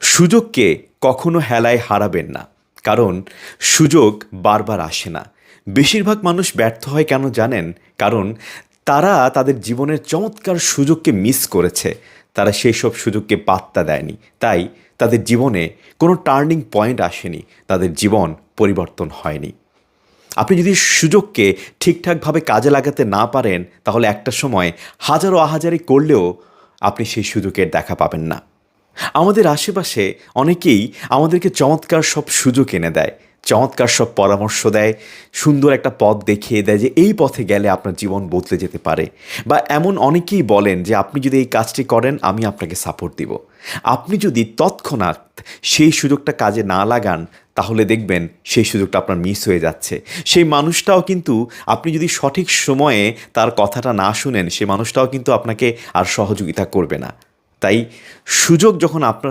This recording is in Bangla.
সুযোগকে কখনো হেলায় হারাবেন না। কারণ সুযোগ বারবার আসে না। বেশিরভাগ মানুষ ব্যর্থ হয় কেন জানেন? কারণ তারা তাদের জীবনের চমৎকার সুযোগকে মিস করেছে। তারা সেই সব সুযোগকে পাত্তা দেয়নি। তাই তাদের জীবনে কোনো টার্নিং পয়েন্ট আসেনি। তাদের জীবন পরিবর্তন হয়নি। আপনি যদি সুযোগকে ঠিকঠাকভাবে কাজে লাগাতে না পারেন, তাহলে একটা সময় হাজারো আহাজারি করলেও আপনি সেই সুযোগের দেখা পাবেন না। আমাদের আশেপাশে অনেকেই আমাদেরকে চমৎকার সব সুযোগ এনে দেয়, চমৎকার সব পরামর্শ দেয়, সুন্দর একটা পথ দেখিয়ে দেয় যে এই পথে গেলে আপনার জীবন বদলে যেতে পারে। বা এমন অনেকেই বলেন যে, আপনি যদি এই কাজটি করেন, আমি আপনাকে সাপোর্ট দিব। আপনি যদি তৎক্ষণাৎ সেই সুযোগটা কাজে না লাগান, তাহলে দেখবেন সেই সুযোগটা আপনার মিস হয়ে যাচ্ছে। সেই মানুষটাও কিন্তু আপনি যদি সঠিক সময়ে তার কথাটা না শুনেন, সেই মানুষটাও কিন্তু আপনাকে আর সহযোগিতা করবে না। তাই সুযোগ যখন আপনার